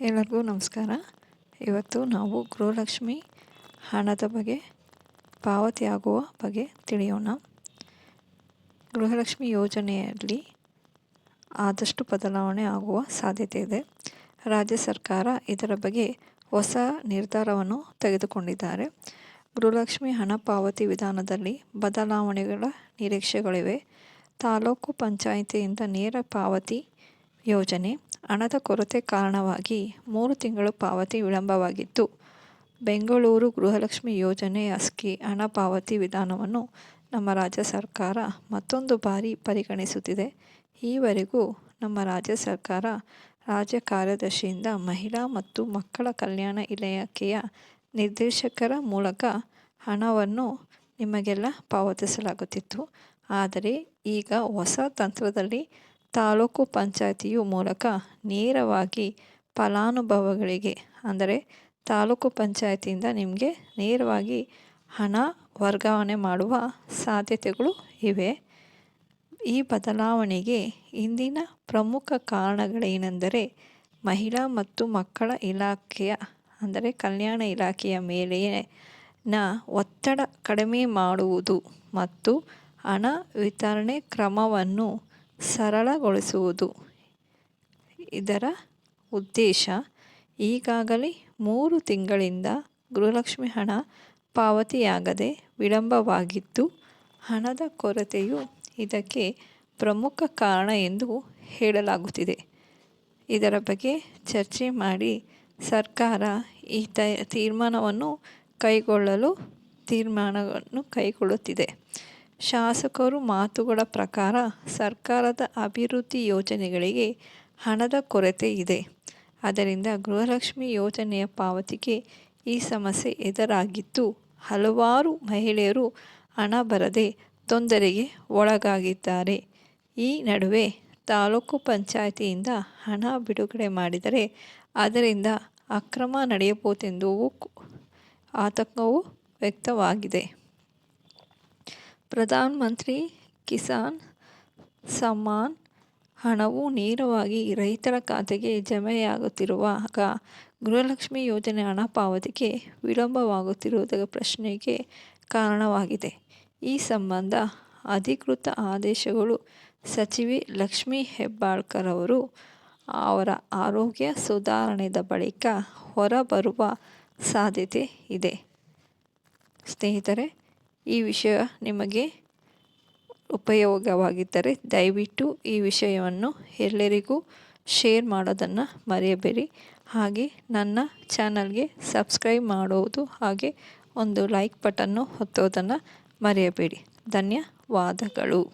ಎಲ್ಲರಿಗೂ ನಮಸ್ಕಾರ. ಇವತ್ತು ನಾವು ಗೃಹಲಕ್ಷ್ಮಿ ಹಣದ ಬಗ್ಗೆ ಪಾವತಿಯಾಗುವ ಬಗ್ಗೆ ತಿಳಿಯೋಣ. ಗೃಹಲಕ್ಷ್ಮಿ ಯೋಜನೆಯಲ್ಲಿ ಆದಷ್ಟು ಬದಲಾವಣೆ ಆಗುವ ಸಾಧ್ಯತೆ ಇದೆ. ರಾಜ್ಯ ಸರ್ಕಾರ ಇದರ ಬಗ್ಗೆ ಹೊಸ ನಿರ್ಧಾರವನ್ನು ತೆಗೆದುಕೊಂಡಿದ್ದಾರೆ. ಗೃಹಲಕ್ಷ್ಮಿ ಹಣ ಪಾವತಿ ವಿಧಾನದಲ್ಲಿ ಬದಲಾವಣೆಗಳ ನಿರೀಕ್ಷೆಗಳಿವೆ. ತಾಲೂಕು ಪಂಚಾಯಿತಿಯಿಂದ ನೇರ ಪಾವತಿ ಯೋಜನೆ ಹಣದ ಕೊರತೆ ಕಾರಣವಾಗಿ ಮೂರು ತಿಂಗಳು ಪಾವತಿ ವಿಳಂಬವಾಗಿದ್ದು ಬೆಂಗಳೂರು ಗೃಹಲಕ್ಷ್ಮಿ ಯೋಜನೆ ಅಸ್ಕಿ ಹಣ ಪಾವತಿ ವಿಧಾನವನ್ನು ನಮ್ಮ ರಾಜ್ಯ ಸರ್ಕಾರ ಮತ್ತೊಂದು ಬಾರಿ ಪರಿಗಣಿಸುತ್ತಿದೆ. ಈವರೆಗೂ ನಮ್ಮ ರಾಜ್ಯ ಸರ್ಕಾರ ರಾಜ್ಯ ಕಾರ್ಯದರ್ಶಿಯಿಂದ ಮಹಿಳಾ ಮತ್ತು ಮಕ್ಕಳ ಕಲ್ಯಾಣ ಇಲಾಖೆಯ ನಿರ್ದೇಶಕರ ಮೂಲಕ ಹಣವನ್ನು ನಿಮಗೆಲ್ಲ ಪಾವತಿಸಲಾಗುತ್ತಿತ್ತು. ಆದರೆ ಈಗ ಹೊಸ ತಂತ್ರದಲ್ಲಿ ತಾಲೂಕು ಪಂಚಾಯತಿಯು ಮೂಲಕ ನೇರವಾಗಿ ಫಲಾನುಭವಿಗಳಿಗೆ, ಅಂದರೆ ತಾಲೂಕು ಪಂಚಾಯತಿಯಿಂದ ನಿಮಗೆ ನೇರವಾಗಿ ಹಣ ವರ್ಗಾವಣೆ ಮಾಡುವ ಸಾಧ್ಯತೆಗಳು ಇವೆ. ಈ ಬದಲಾವಣೆಗೆ ಇಂದಿನ ಪ್ರಮುಖ ಕಾರಣಗಳೇನೆಂದರೆ ಮಹಿಳಾ ಮತ್ತು ಮಕ್ಕಳ ಇಲಾಖೆಯ, ಅಂದರೆ ಕಲ್ಯಾಣ ಇಲಾಖೆಯ ಮೇಲಿನ ಒತ್ತಡ ಕಡಿಮೆ ಮಾಡುವುದು ಮತ್ತು ಹಣ ವಿತರಣೆ ಕ್ರಮವನ್ನು ಸರಳಗೊಳಿಸುವುದು. ಇದರ ಉದ್ದೇಶ, ಈಗಾಗಲೇ ಮೂರು ತಿಂಗಳಿಂದ ಗೃಹಲಕ್ಷ್ಮಿ ಹಣ ಪಾವತಿಯಾಗದೆ ವಿಳಂಬವಾಗಿದ್ದು, ಹಣದ ಕೊರತೆಯು ಇದಕ್ಕೆ ಪ್ರಮುಖ ಕಾರಣ ಎಂದು ಹೇಳಲಾಗುತ್ತಿದೆ. ಇದರ ಬಗ್ಗೆ ಚರ್ಚೆ ಮಾಡಿ ಸರ್ಕಾರ ಈ ತ, ತೀರ್ಮಾನವನ್ನು ಕೈಗೊಳ್ಳಲು, ತೀರ್ಮಾನವನ್ನು ಕೈಗೊಳ್ಳುತ್ತಿದೆ. ಶಾಸಕರು ಮಾತುಗಳ ಪ್ರಕಾರ ಸರ್ಕಾರದ ಅಭಿವೃದ್ಧಿ ಯೋಜನೆಗಳಿಗೆ ಹಣದ ಕೊರತೆ ಇದೆ. ಅದರಿಂದ ಗೃಹಲಕ್ಷ್ಮಿ ಯೋಜನೆಯ ಪಾವತಿಗೆ ಈ ಸಮಸ್ಯೆ ಎದುರಾಗಿದ್ದು, ಹಲವಾರು ಮಹಿಳೆಯರು ಹಣ ಬರದೆ ತೊಂದರೆಗೆ ಒಳಗಾಗಿದ್ದಾರೆ. ಈ ನಡುವೆ ತಾಲೂಕು ಪಂಚಾಯಿತಿಯಿಂದ ಹಣ ಬಿಡುಗಡೆ ಮಾಡಿದರೆ ಅದರಿಂದ ಅಕ್ರಮ ನಡೆಯಬಹುದೆಂದು ಆತಂಕವೂ ವ್ಯಕ್ತವಾಗಿದೆ. ಪ್ರಧಾನ ಮಂತ್ರಿ ಕಿಸಾನ್ ಸಮ್ಮಾನ್ ಹಣವು ನೇರವಾಗಿ ರೈತರ ಖಾತೆಗೆ ಜಮೆಯಾಗುತ್ತಿರುವಾಗ ಗೃಹಲಕ್ಷ್ಮಿ ಯೋಜನೆ ಹಣ ಪಾವತಿಗೆ ವಿಳಂಬವಾಗುತ್ತಿರುವುದರ ಪ್ರಶ್ನೆಗೆ ಕಾರಣವಾಗಿದೆ. ಈ ಸಂಬಂಧ ಅಧಿಕೃತ ಆದೇಶಗಳು ಸಚಿವೆ ಲಕ್ಷ್ಮಿ ಹೆಬ್ಬಾಳ್ಕರ್ ಅವರು ಅವರ ಆರೋಗ್ಯ ಸುಧಾರಣೆದ ಬಳಿಕ ಹೊರಬರುವ ಸಾಧ್ಯತೆ ಇದೆ. ಸ್ನೇಹಿತರೆ ಈ ವಿಷಯ ನಿಮಗೆ ಉಪಯೋಗವಾಗಿದ್ದರೆ ದಯವಿಟ್ಟು ಈ ವಿಷಯವನ್ನು ಎಲ್ಲರಿಗೂ ಶೇರ್ ಮಾಡೋದನ್ನು ಮರೆಯಬೇಡಿ. ಹಾಗೆ ನನ್ನ ಚಾನಲ್ಗೆ ಸಬ್ಸ್ಕ್ರೈಬ್ ಮಾಡೋದು ಹಾಗೆ ಒಂದು ಲೈಕ್ ಬಟನ್ನು ಹೊತ್ತೋದನ್ನು ಮರೆಯಬೇಡಿ. ಧನ್ಯವಾದಗಳು.